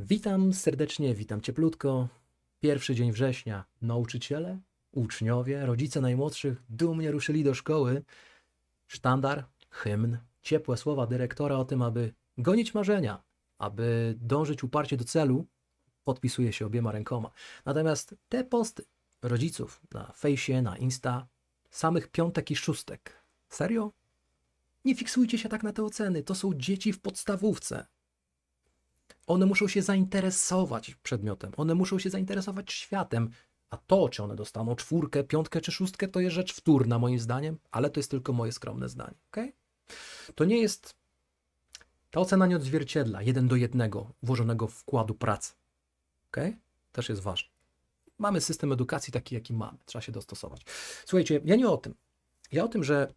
Witam serdecznie, witam cieplutko. Pierwszy dzień września. Nauczyciele, uczniowie, rodzice najmłodszych dumnie ruszyli do szkoły. Sztandar, hymn, ciepłe słowa dyrektora o tym, aby gonić marzenia, aby dążyć uparcie do celu, podpisuje się obiema rękoma. Natomiast te posty rodziców na fejsie, na Insta, samych piątek i szóstek. Serio? Nie fiksujcie się tak na te oceny. To są dzieci w podstawówce. One muszą się zainteresować przedmiotem, one muszą się zainteresować światem, a to, czy one dostaną czwórkę, piątkę czy szóstkę, to jest rzecz wtórna moim zdaniem, ale to jest tylko moje skromne zdanie. Okay? To nie jest. Ta ocena nie odzwierciedla jeden do jednego włożonego wkładu pracy. Okay? Też jest ważne. Mamy system edukacji taki, jaki mamy. Trzeba się dostosować. Słuchajcie, ja nie o tym. Ja o tym, że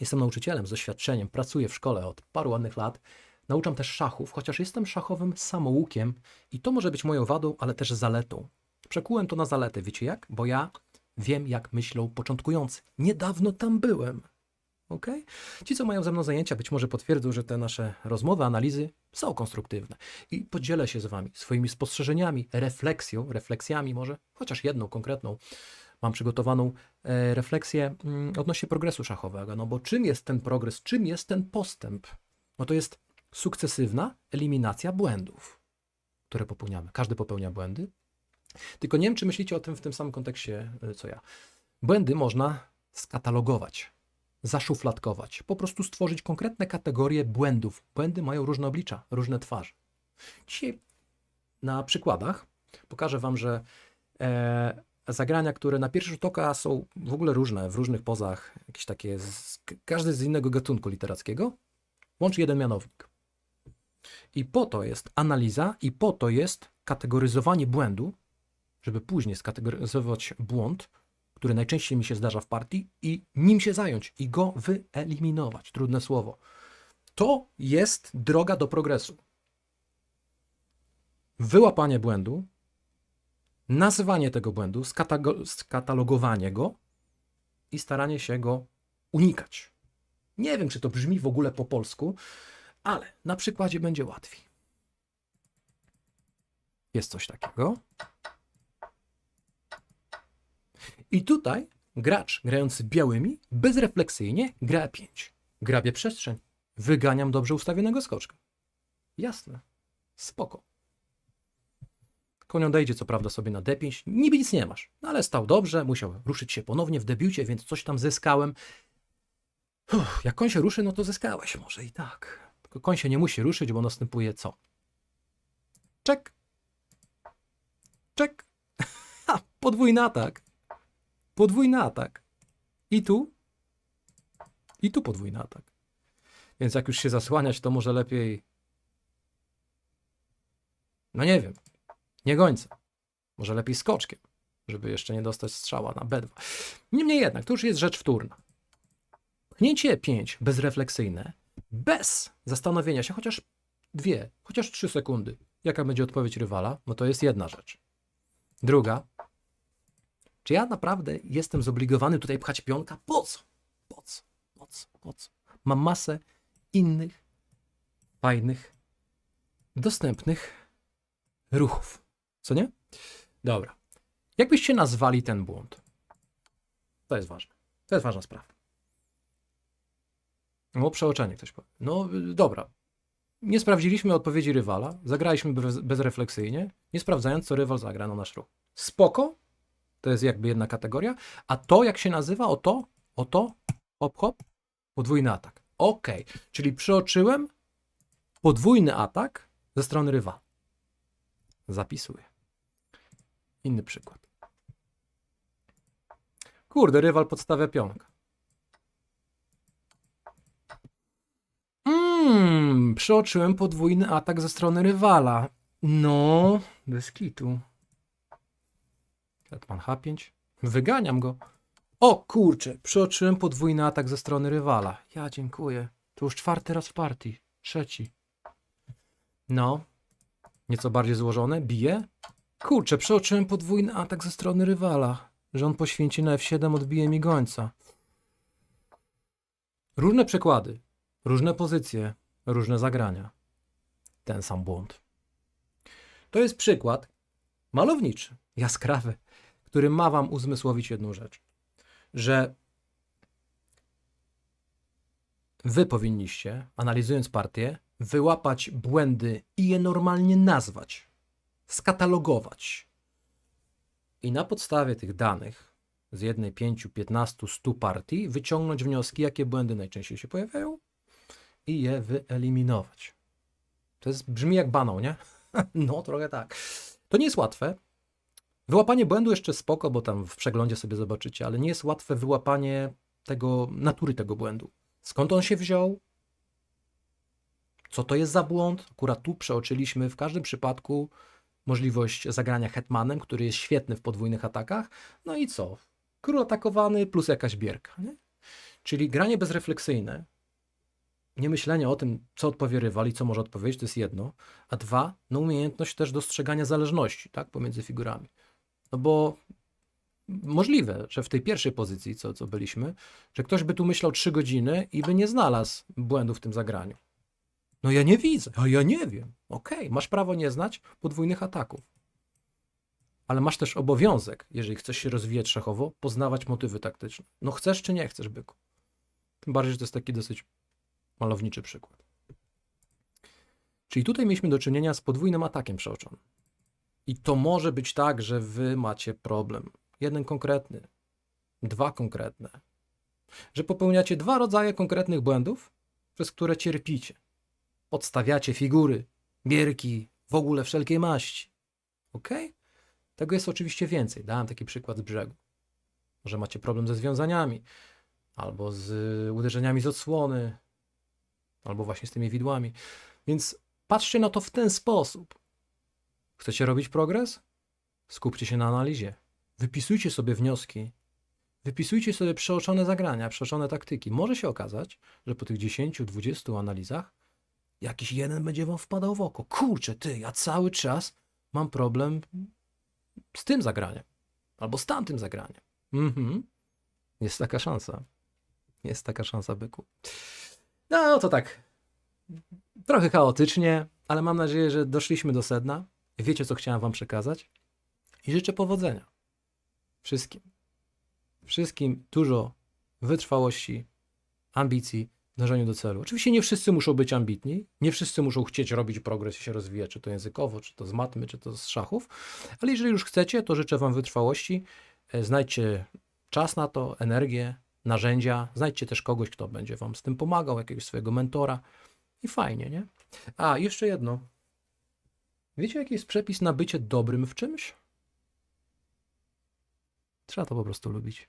jestem nauczycielem z doświadczeniem, pracuję w szkole od paru ładnych lat. Nauczam też szachów, chociaż jestem szachowym samoukiem i to może być moją wadą, ale też zaletą. Przekułem to na zaletę, wiecie jak? Bo ja wiem, jak myślą początkujący. Niedawno tam byłem. Ok? Ci, co mają ze mną zajęcia, być może potwierdzą, że te nasze rozmowy, analizy są konstruktywne. I podzielę się z Wami swoimi spostrzeżeniami, refleksją, refleksjami może, chociaż jedną konkretną. Mam przygotowaną e, refleksję mm, odnośnie progresu szachowego. No bo czym jest ten progres, czym jest ten postęp? No to jest sukcesywna eliminacja błędów, które popełniamy. Każdy popełnia błędy. Tylko nie wiem, czy myślicie o tym w tym samym kontekście, y, co ja. Błędy można skatalogować, zaszufladkować, po prostu stworzyć konkretne kategorie błędów. Błędy mają różne oblicza, różne twarze. Dzisiaj na przykładach pokażę Wam, że e, zagrania, które na pierwszy rzut oka są w ogóle różne, w różnych pozach, jakieś takie, z, każdy z innego gatunku literackiego, łączy jeden mianownik. I po to jest analiza, i po to jest kategoryzowanie błędu, żeby później skategoryzować błąd, który najczęściej mi się zdarza w partii, i nim się zająć, i go wyeliminować. Trudne słowo. To jest droga do progresu. Wyłapanie błędu, nazywanie tego błędu, skatalogowanie go i staranie się go unikać. Nie wiem, czy to brzmi w ogóle po polsku, ale na przykładzie będzie łatwiej. Jest coś takiego. I tutaj gracz grający białymi bezrefleksyjnie gra 5. Grabie przestrzeń. Wyganiam dobrze ustawionego skoczka. Jasne. Spoko. Koń odejdzie co prawda sobie na D5. Niby nic nie masz, no ale stał dobrze, musiał ruszyć się ponownie w debiucie, więc coś tam zyskałem. Uff, jak koń się ruszy, no to zyskałeś może i tak. Koń się nie musi ruszyć, bo następuje co? Czek. Czek. Ha, podwójny atak. Podwójny atak. I tu. I tu podwójny atak. Więc jak już się zasłaniać, to może lepiej. No nie wiem. Nie gońca. Może lepiej skoczkiem, żeby jeszcze nie dostać strzała na B2. Niemniej jednak, to już jest rzecz wtórna. Pchnięcie 5 bezrefleksyjne, bez zastanowienia się, chociaż dwie, chociaż trzy sekundy, jaka będzie odpowiedź rywala, no to jest jedna rzecz. Druga, czy ja naprawdę jestem zobligowany tutaj pchać pionka? Po co? Po co? Po co? Po co? Mam masę innych, fajnych, dostępnych ruchów. Co nie? Dobra. Jak byście nazwali ten błąd? To jest ważne. To jest ważna sprawa. No, przeoczenie ktoś powie. No, dobra. Nie sprawdziliśmy odpowiedzi rywala, zagraliśmy bez, bezrefleksyjnie, nie sprawdzając, co rywal zagra na nasz ruch. Spoko, to jest jakby jedna kategoria, a to, jak się nazywa, o to, o to, hop, hop, podwójny atak. Ok, czyli przeoczyłem podwójny atak ze strony rywala. Zapisuję. Inny przykład. Kurde, rywal podstawia pionka. Przeoczyłem podwójny atak ze strony rywala. No, bez kitu. Hetman H5. Wyganiam go. O kurczę, przeoczyłem podwójny atak ze strony rywala. Ja dziękuję. To już czwarty raz w partii. Trzeci. No. Nieco bardziej złożone. Bije. Kurczę, przeoczyłem podwójny atak ze strony rywala. Że on poświęci na F7 odbije mi gońca. Różne przykłady. Różne pozycje, różne zagrania. Ten sam błąd. To jest przykład malowniczy, jaskrawy, który ma wam uzmysłowić jedną rzecz, że wy powinniście, analizując partię, wyłapać błędy i je normalnie nazwać, skatalogować. I na podstawie tych danych z jednej, pięciu, piętnastu, stu partii wyciągnąć wnioski, jakie błędy najczęściej się pojawiają i je wyeliminować. To jest, brzmi jak banał, nie? No, trochę tak. To nie jest łatwe. Wyłapanie błędu jeszcze spoko, bo tam w przeglądzie sobie zobaczycie, ale nie jest łatwe wyłapanie tego, natury tego błędu. Skąd on się wziął? Co to jest za błąd? Akurat tu przeoczyliśmy w każdym przypadku możliwość zagrania hetmanem, który jest świetny w podwójnych atakach. No i co? Król atakowany plus jakaś bierka. Nie? Czyli granie bezrefleksyjne, nie myślenie o tym, co odpowie rywal i co może odpowiedzieć, to jest jedno. A dwa, no umiejętność też dostrzegania zależności tak, pomiędzy figurami. No bo możliwe, że w tej pierwszej pozycji, co, co byliśmy, że ktoś by tu myślał trzy godziny i by nie znalazł błędu w tym zagraniu. No ja nie widzę, a ja nie wiem. Okej, masz prawo nie znać podwójnych ataków. Ale masz też obowiązek, jeżeli chcesz się rozwijać szachowo, poznawać motywy taktyczne. No chcesz czy nie chcesz, byku. Tym bardziej, że to jest taki dosyć malowniczy przykład. Czyli tutaj mieliśmy do czynienia z podwójnym atakiem przeoczonym. I to może być tak, że wy macie problem. Jeden konkretny, dwa konkretne. Że popełniacie dwa rodzaje konkretnych błędów, przez które cierpicie. Podstawiacie figury, bierki, w ogóle wszelkiej maści. Ok? Tego jest oczywiście więcej. Dałem taki przykład z brzegu. Może macie problem ze związaniami, albo z uderzeniami z odsłony, albo właśnie z tymi widłami. Więc patrzcie na to w ten sposób. Chcecie robić progres? Skupcie się na analizie. Wypisujcie sobie wnioski. Wypisujcie sobie przeoczone zagrania, przeoczone taktyki. Może się okazać, że po tych 10-20 analizach jakiś jeden będzie wam wpadał w oko. Kurczę, ty, ja cały czas mam problem z tym zagraniem. Albo z tamtym zagraniem. Mhm. Jest taka szansa. Jest taka szansa, byku. No to tak. Trochę chaotycznie, ale mam nadzieję, że doszliśmy do sedna. Wiecie, co chciałem Wam przekazać. I życzę powodzenia. Wszystkim. Wszystkim dużo wytrwałości, ambicji, dążeniu do celu. Oczywiście nie wszyscy muszą być ambitni, nie wszyscy muszą chcieć robić progres i się rozwijać, czy to językowo, czy to z matmy, czy to z szachów, ale jeżeli już chcecie, to życzę Wam wytrwałości. E, Znajdźcie czas na to, energię, narzędzia. Znajdźcie też kogoś, kto będzie Wam z tym pomagał, jakiegoś swojego mentora. I fajnie, nie? A, jeszcze jedno. Wiecie, jaki jest przepis na bycie dobrym w czymś? Trzeba to po prostu lubić.